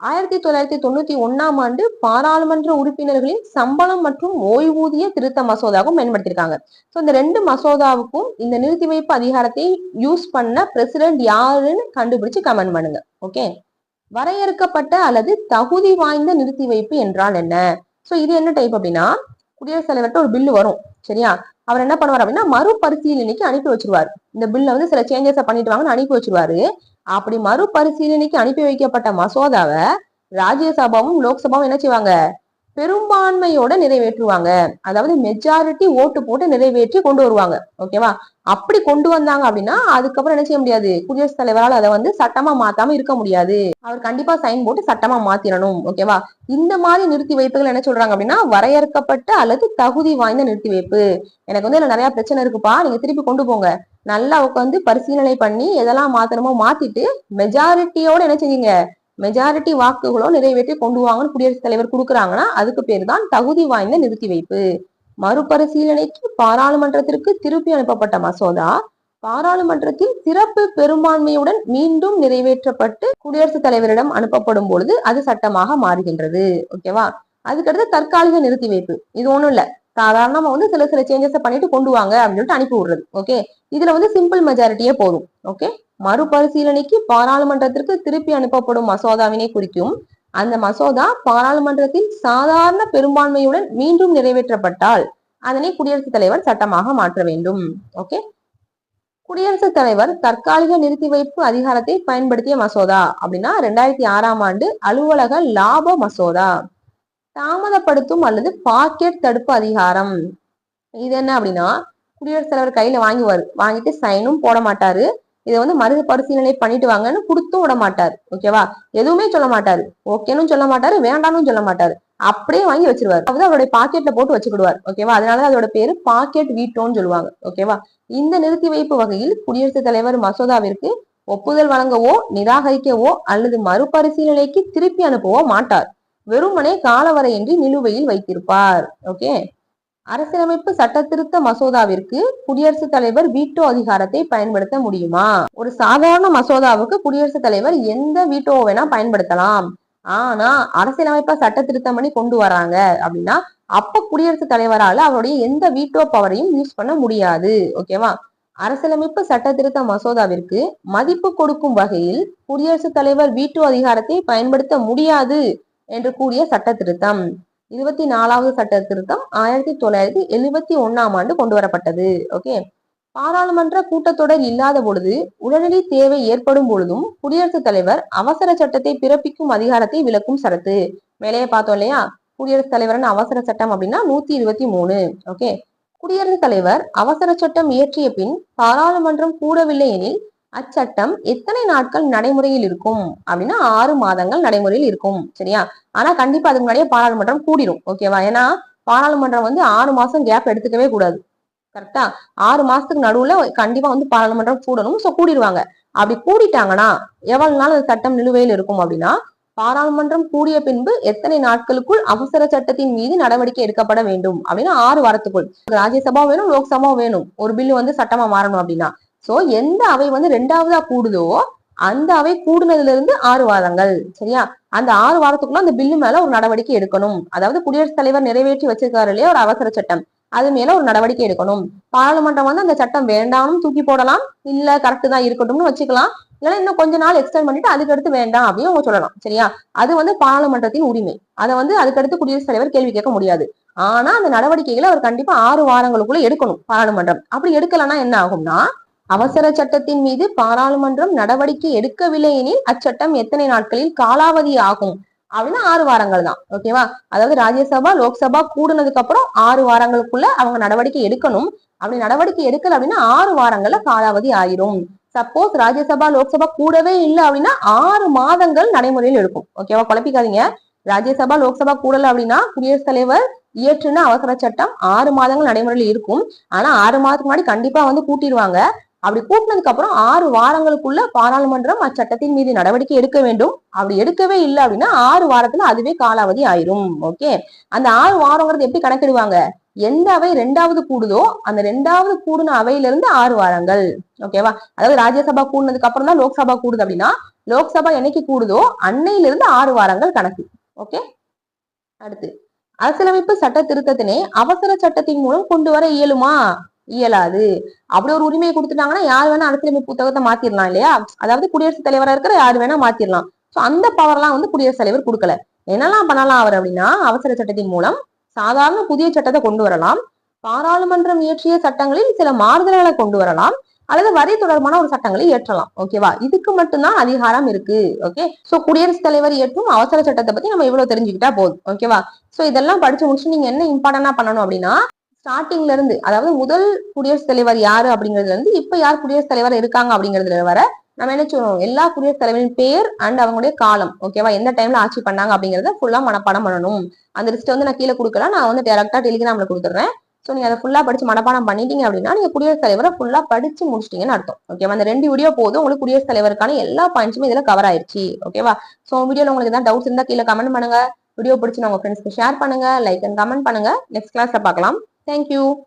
ஆயிரத்தி தொள்ளாயிரத்தி தொண்ணூத்தி ஒன்னாம் ஆண்டு பாராளுமன்ற உறுப்பினர்களின் சம்பளம் மற்றும் ஓய்வூதிய திருத்த மசோதாவும் பயன்படுத்தியிருக்காங்க ஸோ இந்த ரெண்டு மசோதாவுக்கும் இந்த நிறுத்தி வைப்பு அதிகாரத்தை யூஸ் பண்ண பிரசிடென்ட் யாருன்னு கண்டுபிடிச்சு கமெண்ட் பண்ணுங்க. ஓகே வரையறுக்கப்பட்ட அல்லது தகுதி வாய்ந்த நிறுத்தி வைப்பு என்றால் என்ன? ஸோ இது என்ன டைப் அப்படின்னா குடியரசுத் தலைவர்கிட்ட ஒரு பில்லு வரும். சரியா? அவர் என்ன பண்ணுவார் அப்படின்னா மறுபரிசீலனைக்கு அனுப்பி வச்சிருவார். இந்த பில்ல வந்து சில சேஞ்சஸ் பண்ணிட்டு வாங்கன்னு அனுப்பி வச்சிருவாரு. அப்படி மறுபரிசீலனைக்கு அனுப்பி வைக்கப்பட்ட மசோதாவை ராஜ்யசபாவும் லோக்சபாவும் என்ன செய்வாங்க? பெரும்பான்மையோட நிறைவேற்றுவாங்க. அதாவது மெஜாரிட்டி ஓட்டு போட்டு நிறைவேற்றி கொண்டு வருவாங்க. ஓகேவா அப்படி கொண்டு வந்தாங்க அப்படின்னா அதுக்கப்புறம் என்ன செய்ய முடியாது? குடியரசுத் தலைவரால் அதை வந்து சட்டமா மாத்தாம இருக்க முடியாது. அவர் கண்டிப்பா சைன் போட்டு சட்டமா மாத்திரணும். ஓகேவா இந்த மாதிரி நிறுத்தி வைப்புகள் என்ன சொல்றாங்க அப்படின்னா வரையறுக்கப்பட்ட அல்லது தகுதி வாய்ந்த நிறுத்தி வைப்பு. எனக்கு வந்து இதுல நிறைய பிரச்சனை இருக்குப்பா. நீங்க திருப்பி கொண்டு போங்க. நல்லா உட்காந்து பரிசீலனை பண்ணி எதெல்லாம் மாத்தணுமோ மாத்திட்டு மெஜாரிட்டியோட என்ன செஞ்சீங்க? மெஜாரிட்டி வாக்குகளோ நிறைவேற்றி கொண்டு வாங்கன்னு குடியரசுத் தலைவர் கொடுக்குறாங்கன்னா அதுக்கு பேர் தான் தகுதி வாய்ந்த நிறுத்தி வைப்பு. மறுபரிசீலனைக்கு பாராளுமன்றத்திற்கு திருப்பி அனுப்பப்பட்ட மசோதா பாராளுமன்றத்தில் சிறப்பு பெரும்பான்மையுடன் மீண்டும் நிறைவேற்றப்பட்டு குடியரசுத் தலைவரிடம் அனுப்பப்படும் பொழுது அது சட்டமாக மாறுகின்றது. ஓகேவா? அதுக்கடுத்து தற்காலிக நிறுத்தி வைப்பு. இது ஒண்ணும் இல்ல. சாதாரணமா வந்து சில சில சேஞ்சஸ் பண்ணிட்டு கொண்டு வாங்க அப்படின்னு சொல்லிட்டு அனுப்பி விடுறது. ஓகே? இதுல வந்து சிம்பிள் மெஜாரிட்டியே போதும். ஓகே மறுபரிசீலனைக்கு பாராளுமன்றத்திற்கு திருப்பி அனுப்பப்படும் மசோதாவினை குறிக்கும். அந்த மசோதா பாராளுமன்றத்தில் சாதாரண பெரும்பான்மையுடன் மீண்டும் நிறைவேற்றப்பட்டால் அதனை குடியரசுத் தலைவர் சட்டமாக மாற்ற வேண்டும். ஓகே குடியரசுத் தலைவர் தற்காலிக நிறுத்தி வைப்பு அதிகாரத்தை பயன்படுத்திய மசோதா அப்படின்னா ரெண்டாயிரத்தி ஆறாம் ஆண்டு அலுவலக லாப மசோதா. தாமதப்படுத்தும் அல்லது பாக்கெட் தடுப்பு அதிகாரம். இது என்ன அப்படின்னா குடியரசுத் தலைவர் கையில வாங்குவார். வாங்கிட்டு சைனும் போட மாட்டாரு. இதை வந்து மறு பரிசீலனை பண்ணிட்டு வாங்கன்னு கொடுத்தும் விட மாட்டாரு. ஓகேவா எதுவுமே சொல்ல மாட்டாரு. ஓகேன்னு சொல்ல மாட்டாரு வேண்டாம்னு சொல்ல மாட்டாரு. அப்படியே வாங்கி வச்சிருவாரு. அதாவது அவருடைய பாக்கெட்ல போட்டு வச்சுக்கிடுவார். ஓகேவா அதனால அதோட பேரு பாக்கெட் வீட்டோன்னு சொல்லுவாங்க. ஓகேவா இந்த நிறுத்தி வைப்பு வகையில் குடியரசுத் தலைவர் மசோதாவிற்கு ஒப்புதல் வழங்கவோ நிராகரிக்கவோ அல்லது மறுபரிசீலனைக்கு திருப்பி அனுப்பவோ மாட்டார். வெறுமனே காலவரையின்றி நிலுவையில் வைத்திருப்பார். ஓகே அரசியலமைப்பு சட்ட திருத்த மசோதாவிற்கு குடியரசுத் தலைவர் வீட்டோ அதிகாரத்தை பயன்படுத்த முடியுமா? ஒரு சாதாரண மசோதாவுக்கு குடியரசுத் தலைவர் எந்த வீட்டோ வேணா பயன்படுத்தலாம். ஆனா அரசியலமைப்பா சட்ட திருத்தம் பண்ணி கொண்டு வராங்க அப்படின்னா அப்ப குடியரசுத் தலைவரால அவருடைய எந்த வீட்டோ பவரையும் யூஸ் பண்ண முடியாது. ஓகேவா அரசியலமைப்பு சட்ட திருத்த மசோதாவிற்கு மதிப்பு கொடுக்கும் வகையில் குடியரசுத் தலைவர் வீட்டோ அதிகாரத்தை பயன்படுத்த முடியாது என்று கூடிய சட்ட திருத்தம். இருபத்தி நாலாவது சட்ட திருத்தம் ஆயிரத்தி தொள்ளாயிரத்தி எழுபத்தி ஒன்னாம் ஆண்டு கொண்டு வரப்பட்டது ஓகே பாராளுமன்ற கூட்டத்தொடர் இல்லாத பொழுது உடனடி தேவை ஏற்படும் பொழுதும் குடியரசுத் தலைவர் அவசர சட்டத்தை பிறப்பிக்கும் அதிகாரத்தை விளக்கும் சரத்து. மேலேயே பார்த்தோம் இல்லையா? குடியரசுத் தலைவரின் அவசர சட்டம் அப்படின்னா நூத்தி இருபத்தி மூணு. ஓகே குடியரசுத் தலைவர் அவசர சட்டம் இயற்றிய பின் பாராளுமன்றம் கூடவில்லை எனில் அச்சட்டம் எத்தனை நாட்கள் நடைமுறையில் இருக்கும்? அப்படின்னா ஆறு மாதங்கள் நடைமுறையில் இருக்கும். சரியா? ஆனா கண்டிப்பா அதுக்கு முன்னாடியே பாராளுமன்றம் கூடிரும். ஓகேவா ஏன்னா பாராளுமன்றம் வந்து ஆறு மாசம் கேப் எடுத்துக்கவே கூடாது. கரெக்டா ஆறு மாசத்துக்கு நடுவுல கண்டிப்பா வந்து பாராளுமன்றம் கூடணும். சோ கூடிடுவாங்க அப்படி கூடிட்டாங்கன்னா எவ்வளவு நாள் அந்த சட்டம் நிலுவையில் இருக்கும் அப்படின்னா பாராளுமன்றம் கூடிய பின்பு எத்தனை நாட்களுக்குள் அவசர சட்டத்தின் மீது நடவடிக்கை எடுக்கப்பட வேண்டும்? அப்படின்னா ஆறு வாரத்துக்குள். ராஜ்யசபா வேணும் லோக்சபா வேணும். ஒரு பில்லு வந்து சட்டமா மாறணும் அப்படின்னா. சோ எந்த அவை வந்து ரெண்டாவதா கூடுதோ அந்த அவை கூடுனதுல இருந்து ஆறு வாரங்கள் சரியா? அந்த ஆறு வாரத்துக்குள்ள அந்த பில்லு மேல ஒரு நடவடிக்கை எடுக்கணும். அதாவது குடியரசுத் தலைவர் நிறைவேற்றி வச்சிருக்காரு இல்லையா ஒரு அவசர சட்டம். அது மேல ஒரு நடவடிக்கை எடுக்கணும். பாராளுமன்றம் வந்து அந்த சட்டம் வேண்டாம்னு தூக்கி போடலாம் இல்ல கரெக்ட் தான் இருக்கட்டும்னு வச்சுக்கலாம். இல்லைன்னா இன்னும் கொஞ்ச நாள் எக்ஸ்டெண்ட் பண்ணிட்டு அதுக்கடுத்து வேண்டாம் அப்படின்னு அவங்க சொல்லலாம் சரியா? அது வந்து பாராளுமன்றத்தின் உரிமை. அதை வந்து அதுக்கடுத்து குடியரசுத் தலைவர் கேள்வி கேட்க முடியாது. ஆனா அந்த நடவடிக்கைகளை அவர் கண்டிப்பா ஆறு வாரங்களுக்குள்ள எடுக்கணும் பாராளுமன்றம். அப்படி எடுக்கலன்னா என்ன ஆகும்னா அவசர சட்டத்தின் மீது பாராளுமன்றம் நடவடிக்கை எடுக்கவில்லை எனில் அச்சட்டம் எத்தனை நாட்களில் காலாவதி ஆகும்? அப்படின்னா ஆறு வாரங்கள் தான். ஓகேவா அதாவது ராஜ்யசபா லோக்சபா கூடுனதுக்கு அப்புறம் ஆறு வாரங்களுக்குள்ள அவங்க நடவடிக்கை எடுக்கணும். அப்படி நடவடிக்கை எடுக்கல அப்படின்னா ஆறு வாரங்கள்ல காலாவதி ஆயிரும். சப்போஸ் ராஜ்யசபா லோக்சபா கூடவே இல்லை அப்படின்னா ஆறு மாதங்கள் நடைமுறையில் இருக்கும். ஓகேவா குழப்பிக்காதீங்க. ராஜ்யசபா லோக்சபா கூடல அப்படின்னா குடியரசுத் தலைவர் இயற்றுன அவசர சட்டம் ஆறு மாதங்கள் நடைமுறையில் இருக்கும். ஆனா ஆறு மாதத்துக்கு முன்னாடி கண்டிப்பா வந்து கூட்டிடுவாங்க. அப்படி கூட்டினதுக்கு அப்புறம் ஆறு வாரங்களுக்குள்ள பாராளுமன்றம் அச்சட்டத்தின் மீது நடவடிக்கை எடுக்க வேண்டும். அப்படி எடுக்கவே இல்லை அப்படின்னா ஆறு வாரத்துல அதுவே காலாவதி ஆயிரும். ஓகே? அந்த ஆறு வாரங்கிறது எப்படி கணக்கிடுவாங்க? எந்த அவை ரெண்டாவது கூடுதோ அந்த ரெண்டாவது கூடுன அவையில இருந்து ஆறு வாரங்கள். ஓகேவா? அதாவது ராஜ்யசபா கூடுனதுக்கு அப்புறம் தான் லோக்சபா கூடுது அப்படின்னா லோக்சபா என்னைக்கு கூடுதோ அன்னையில இருந்து ஆறு வாரங்கள் கணக்கு. ஓகே? அடுத்து. அரசியலமைப்பு சட்ட திருத்தத்தினை அவசர சட்டத்தின் மூலம் கொண்டு வர இயலுமா? இயலாது. அப்படி ஒரு உரிமையை கொடுத்துட்டாங்கன்னா யார் வேணா அரசியலமைப்பு புத்தகத்தை மாத்திரலாம் இல்லையா? அதாவது குடியரசுத் தலைவரா இருக்கிற யார் வேணா மாத்திரலாம். சோ அந்த பவர்லாம் வந்து குடியரசுத் தலைவர் கொடுக்கல. என்னெல்லாம் பண்ணலாம் அவர் அப்படின்னா அவசர சட்டத்தின் மூலம் சாதாரண புதிய சட்டத்தை கொண்டு வரலாம். பாராளுமன்றம் இயற்றிய சட்டங்களில் சில மாறுதல்களை கொண்டு வரலாம். அல்லது வரி தொடர்பான ஒரு சட்டங்களை இயற்றலாம். ஓகேவா இதுக்கு மட்டும்தான் அதிகாரம் இருக்கு. ஓகே சோ குடியரசுத் தலைவர் இயற்றும் அவசர சட்டத்தை பத்தி நம்ம இவ்வளவு தெரிஞ்சுக்கிட்டா போதும். ஓகேவா சோ இதெல்லாம் படிச்சு முடிச்சு நீங்க என்ன இம்பார்ட்டன்டா பண்ணணும் அப்படின்னா ஸ்டார்டிங்ல இருந்து அதாவது முதல் குடியரசுத் தலைவர் யாரு அப்படிங்கிறதுல இருந்து இப்ப யார் குடியரசுத் தலைவர் இருக்காங்க அப்படிங்கிறதுல வர நம்ம என்ன சொல்லுவோம் எல்லா குடியரசுத் தலைவரின் பேர் அண்ட் அவங்களுடைய காலம் ஓகேவா எந்த டைம்ல ஆட்சி பண்ணாங்க அப்படிங்கறத ஃபுல்லா மனப்பாடம் பண்ணணும். அந்த லிஸ்ட் வந்து நான் கீழே கொடுக்கல நான் வந்து டேரக்டா டெலிகிராம்ல கொடுத்துறேன். ஸோ நீங்க அதை ஃபுல்லா படிச்சு மனப்பாடம் பண்ணிட்டீங்க அப்படின்னா நீங்க குடியரசுத் தலைவரை ஃபுல்லா படிச்சு முடிச்சிட்டீங்கன்னு அர்த்தம் ஓகேவா அந்த ரெண்டு வீடியோ போதும். உங்களுக்கு குடியரசுத் தலைவருக்கான எல்லா பாயிண்ட்ஸுமே இதுல கவர் ஆயிடுச்சு ஓகேவா ஸோ வீடியோல உங்களுக்கு ஏதாவது டவுட்ஸ் இருந்தா கீழே கமெண்ட் பண்ணுங்க. வீடியோ பிடிச்சி உங்க ஃப்ரெண்ட்ஸ்க்கு ஷேர் பண்ணுங்க. லைக் அண்ட் கமெண்ட் பண்ணுங்க. நெக்ஸ்ட் கிளாஸ்ல பார்க்கலாம். Thank you.